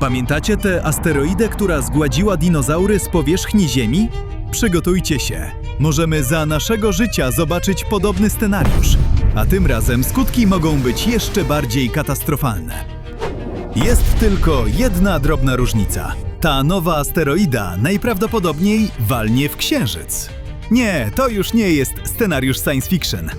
Pamiętacie tę asteroidę, która zgładziła dinozaury z powierzchni Ziemi? Przygotujcie się. Możemy za naszego życia zobaczyć podobny scenariusz, a tym razem skutki mogą być jeszcze bardziej katastrofalne. Jest tylko jedna drobna różnica. Ta nowa asteroida najprawdopodobniej walnie w Księżyc. Nie, to już nie jest scenariusz science fiction.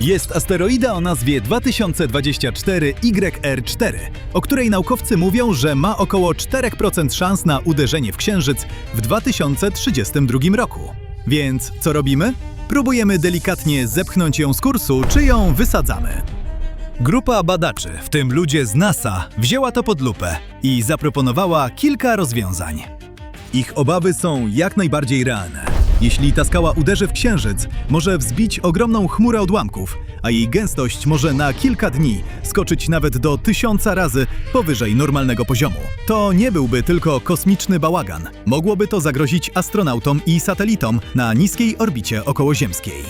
Jest asteroida o nazwie 2024 YR4, o której naukowcy mówią, że ma około 4% szans na uderzenie w Księżyc w 2032 roku. Więc co robimy? Próbujemy delikatnie zepchnąć ją z kursu, czy ją wysadzamy. Grupa badaczy, w tym ludzie z NASA, wzięła to pod lupę i zaproponowała kilka rozwiązań. Ich obawy są jak najbardziej realne. Jeśli ta skała uderzy w księżyc, może wzbić ogromną chmurę odłamków, a jej gęstość może na kilka dni skoczyć nawet do tysiąca razy powyżej normalnego poziomu. To nie byłby tylko kosmiczny bałagan. Mogłoby to zagrozić astronautom i satelitom na niskiej orbicie okołoziemskiej.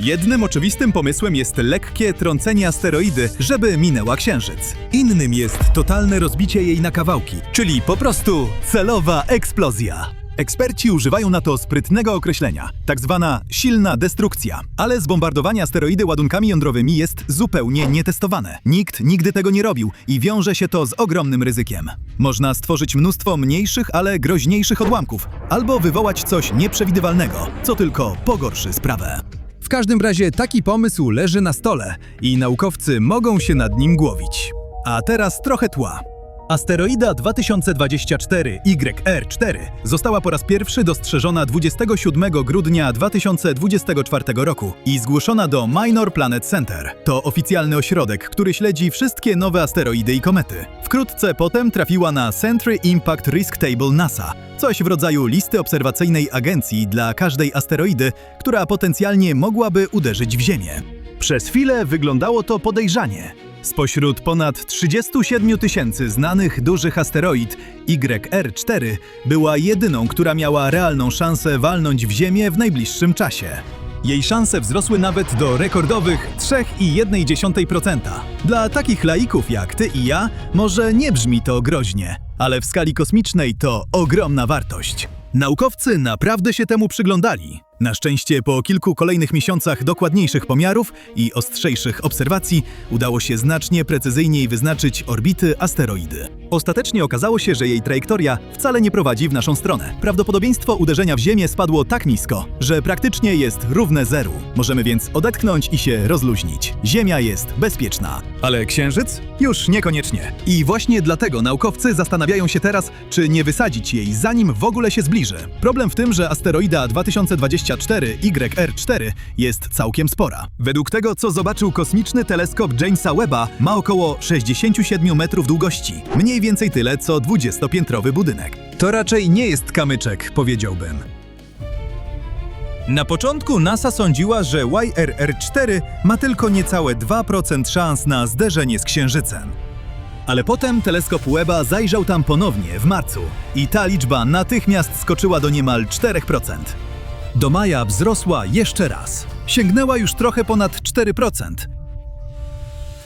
Jednym oczywistym pomysłem jest lekkie trącenie asteroidy, żeby minęła Księżyc. Innym jest totalne rozbicie jej na kawałki, czyli po prostu celowa eksplozja. Eksperci używają na to sprytnego określenia, tak zwana silna destrukcja. Ale zbombardowanie asteroidy ładunkami jądrowymi jest zupełnie nietestowane. Nikt nigdy tego nie robił i wiąże się to z ogromnym ryzykiem. Można stworzyć mnóstwo mniejszych, ale groźniejszych odłamków, albo wywołać coś nieprzewidywalnego, co tylko pogorszy sprawę. W każdym razie taki pomysł leży na stole i naukowcy mogą się nad nim głowić. A teraz trochę tła. Asteroida 2024 YR4 została po raz pierwszy dostrzeżona 27 grudnia 2024 roku i zgłoszona do Minor Planet Center. To oficjalny ośrodek, który śledzi wszystkie nowe asteroidy i komety. Wkrótce potem trafiła na Century Impact Risk Table NASA, coś w rodzaju listy obserwacyjnej agencji dla każdej asteroidy, która potencjalnie mogłaby uderzyć w Ziemię. Przez chwilę wyglądało to podejrzanie. Spośród ponad 37 tysięcy znanych dużych asteroid, YR4 była jedyną, która miała realną szansę walnąć w Ziemię w najbliższym czasie. Jej szanse wzrosły nawet do rekordowych 3,1%. Dla takich laików jak ty i ja może nie brzmi to groźnie, ale w skali kosmicznej to ogromna wartość. Naukowcy naprawdę się temu przyglądali. Na szczęście po kilku kolejnych miesiącach dokładniejszych pomiarów i ostrzejszych obserwacji udało się znacznie precyzyjniej wyznaczyć orbity asteroidy. Ostatecznie okazało się, że jej trajektoria wcale nie prowadzi w naszą stronę. Prawdopodobieństwo uderzenia w Ziemię spadło tak nisko, że praktycznie jest równe zeru. Możemy więc odetchnąć i się rozluźnić. Ziemia jest bezpieczna. Ale Księżyc? Już niekoniecznie. I właśnie dlatego naukowcy zastanawiają się teraz, czy nie wysadzić jej, zanim w ogóle się zbliży. Problem w tym, że asteroida 2024 YR4 jest całkiem spora. Według tego, co zobaczył kosmiczny teleskop Jamesa Webba, ma około 67 metrów długości. Mniej więcej tyle, co 20-piętrowy budynek. To raczej nie jest kamyczek, powiedziałbym. Na początku NASA sądziła, że YRR4 ma tylko niecałe 2% szans na zderzenie z Księżycem. Ale potem teleskop Webba zajrzał tam ponownie w marcu i ta liczba natychmiast skoczyła do niemal 4%. Do maja wzrosła jeszcze raz. Sięgnęła już trochę ponad 4%.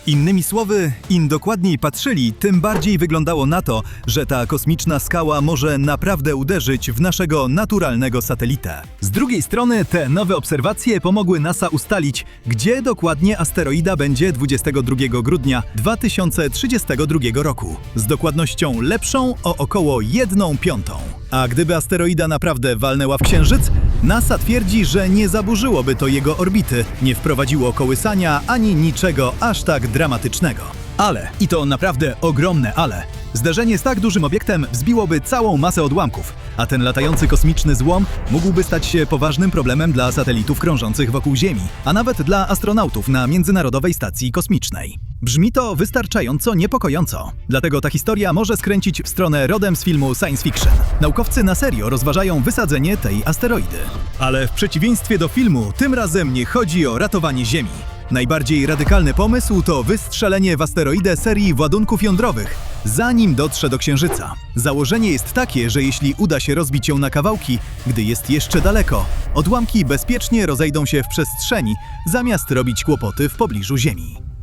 Innymi słowy, im dokładniej patrzyli, tym bardziej wyglądało na to, że ta kosmiczna skała może naprawdę uderzyć w naszego naturalnego satelitę. Z drugiej strony, te nowe obserwacje pomogły NASA ustalić, gdzie dokładnie asteroida będzie 22 grudnia 2032 roku, z dokładnością lepszą o około 1 piątą. A gdyby asteroida naprawdę walnęła w Księżyc, NASA twierdzi, że nie zaburzyłoby to jego orbity, nie wprowadziło kołysania ani niczego aż tak dramatycznego. Ale, i to naprawdę ogromne ale, zderzenie z tak dużym obiektem wzbiłoby całą masę odłamków, a ten latający kosmiczny złom mógłby stać się poważnym problemem dla satelitów krążących wokół Ziemi, a nawet dla astronautów na Międzynarodowej Stacji Kosmicznej. Brzmi to wystarczająco niepokojąco. Dlatego ta historia może skręcić w stronę rodem z filmu science fiction. Naukowcy na serio rozważają wysadzenie tej asteroidy. Ale w przeciwieństwie do filmu, tym razem nie chodzi o ratowanie Ziemi. Najbardziej radykalny pomysł to wystrzelenie w asteroidę serii ładunków jądrowych, zanim dotrze do Księżyca. Założenie jest takie, że jeśli uda się rozbić ją na kawałki, gdy jest jeszcze daleko, odłamki bezpiecznie rozejdą się w przestrzeni, zamiast robić kłopoty w pobliżu Ziemi.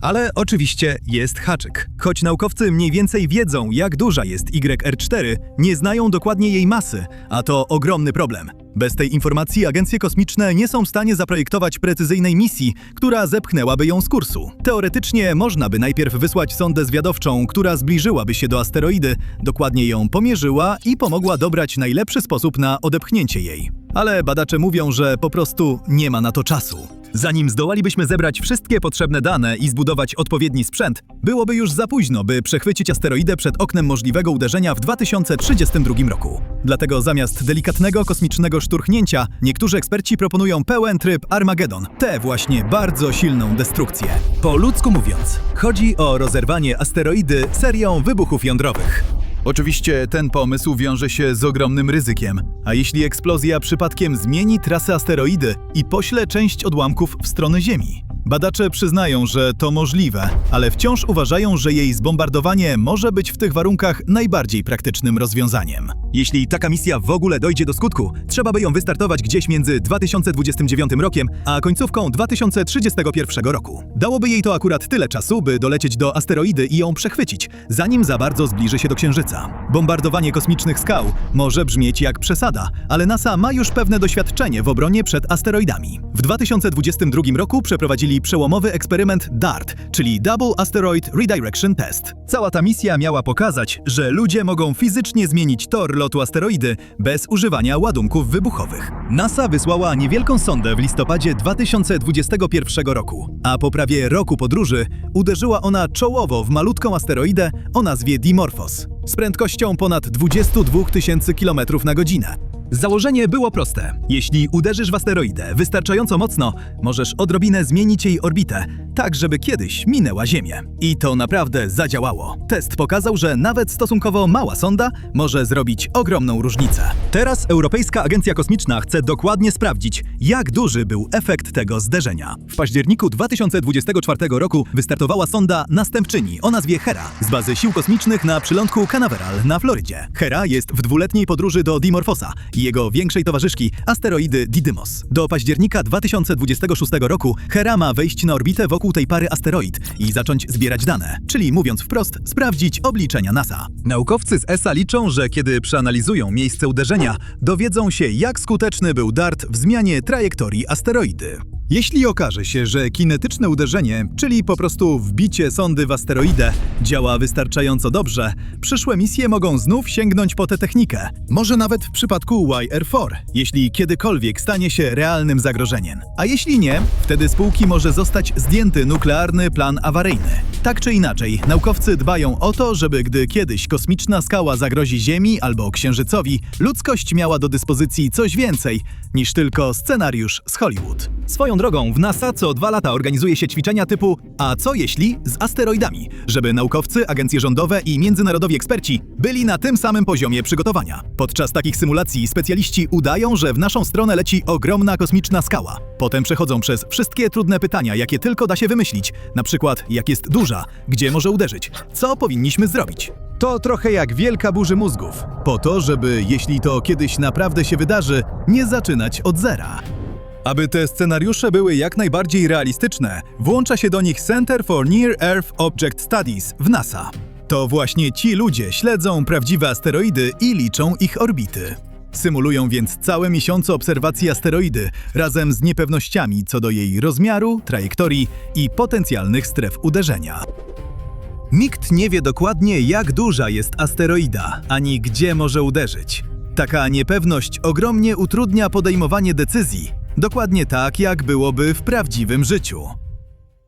Ale oczywiście jest haczyk. Choć naukowcy mniej więcej wiedzą, jak duża jest YR4, nie znają dokładnie jej masy, a to ogromny problem. Bez tej informacji agencje kosmiczne nie są w stanie zaprojektować precyzyjnej misji, która zepchnęłaby ją z kursu. Teoretycznie można by najpierw wysłać sondę zwiadowczą, która zbliżyłaby się do asteroidy, dokładnie ją pomierzyła i pomogła dobrać najlepszy sposób na odepchnięcie jej. Ale badacze mówią, że po prostu nie ma na to czasu. Zanim zdołalibyśmy zebrać wszystkie potrzebne dane i zbudować odpowiedni sprzęt, byłoby już za późno, by przechwycić asteroidę przed oknem możliwego uderzenia w 2032 roku. Dlatego zamiast delikatnego kosmicznego szturchnięcia, niektórzy eksperci proponują pełen tryb Armageddon, tę właśnie bardzo silną destrukcję. Po ludzku mówiąc, chodzi o rozerwanie asteroidy serią wybuchów jądrowych. Oczywiście ten pomysł wiąże się z ogromnym ryzykiem. A jeśli eksplozja przypadkiem zmieni trasę asteroidy i pośle część odłamków w stronę Ziemi? Badacze przyznają, że to możliwe, ale wciąż uważają, że jej zbombardowanie może być w tych warunkach najbardziej praktycznym rozwiązaniem. Jeśli taka misja w ogóle dojdzie do skutku, trzeba by ją wystartować gdzieś między 2029 rokiem a końcówką 2031 roku. Dałoby jej to akurat tyle czasu, by dolecieć do asteroidy i ją przechwycić, zanim za bardzo zbliży się do Księżyca. Bombardowanie kosmicznych skał może brzmieć jak przesada, ale NASA ma już pewne doświadczenie w obronie przed asteroidami. W 2022 roku przeprowadzili przełomowy eksperyment DART, czyli Double Asteroid Redirection Test. Cała ta misja miała pokazać, że ludzie mogą fizycznie zmienić tor lotu asteroidy bez używania ładunków wybuchowych. NASA wysłała niewielką sondę w listopadzie 2021 roku, a po prawie roku podróży uderzyła ona czołowo w malutką asteroidę o nazwie Dimorphos z prędkością ponad 22 tysięcy km na godzinę. Założenie było proste. Jeśli uderzysz w asteroidę wystarczająco mocno, możesz odrobinę zmienić jej orbitę, tak żeby kiedyś minęła Ziemię. I to naprawdę zadziałało. Test pokazał, że nawet stosunkowo mała sonda może zrobić ogromną różnicę. Teraz Europejska Agencja Kosmiczna chce dokładnie sprawdzić, jak duży był efekt tego zderzenia. W październiku 2024 roku wystartowała sonda Następczyni o nazwie Hera z bazy sił kosmicznych na przylądku Canaveral na Florydzie. Hera jest w dwuletniej podróży do Dimorphosa i jego większej towarzyszki, asteroidy Didymos. Do października 2026 roku Hera ma wejść na orbitę wokół tej pary asteroid i zacząć zbierać dane, czyli mówiąc wprost, sprawdzić obliczenia NASA. Naukowcy z ESA liczą, że kiedy przeanalizują miejsce uderzenia, dowiedzą się, jak skuteczny był DART w zmianie trajektorii asteroidy. Jeśli okaże się, że kinetyczne uderzenie, czyli po prostu wbicie sondy w asteroidę, działa wystarczająco dobrze, przyszłe misje mogą znów sięgnąć po tę technikę. Może nawet w przypadku YR4, jeśli kiedykolwiek stanie się realnym zagrożeniem. A jeśli nie, wtedy z półki może zostać zdjęty nuklearny plan awaryjny. Tak czy inaczej, naukowcy dbają o to, żeby gdy kiedyś kosmiczna skała zagrozi Ziemi albo Księżycowi, ludzkość miała do dyspozycji coś więcej niż tylko scenariusz z Hollywood. Swoją drogą, w NASA co dwa lata organizuje się ćwiczenia typu A co jeśli z asteroidami, żeby naukowcy, agencje rządowe i międzynarodowi eksperci byli na tym samym poziomie przygotowania. Podczas takich symulacji specjaliści udają, że w naszą stronę leci ogromna kosmiczna skała. Potem przechodzą przez wszystkie trudne pytania, jakie tylko da się wymyślić, na przykład jak jest duża, gdzie może uderzyć, co powinniśmy zrobić. To trochę jak wielka burzy mózgów. Po to, żeby, jeśli to kiedyś naprawdę się wydarzy, nie zaczynać od zera. Aby te scenariusze były jak najbardziej realistyczne, włącza się do nich Center for Near Earth Object Studies w NASA. To właśnie ci ludzie śledzą prawdziwe asteroidy i liczą ich orbity. Symulują więc całe miesiące obserwacji asteroidy razem z niepewnościami co do jej rozmiaru, trajektorii i potencjalnych stref uderzenia. Nikt nie wie dokładnie, jak duża jest asteroida, ani gdzie może uderzyć. Taka niepewność ogromnie utrudnia podejmowanie decyzji, dokładnie tak, jak byłoby w prawdziwym życiu.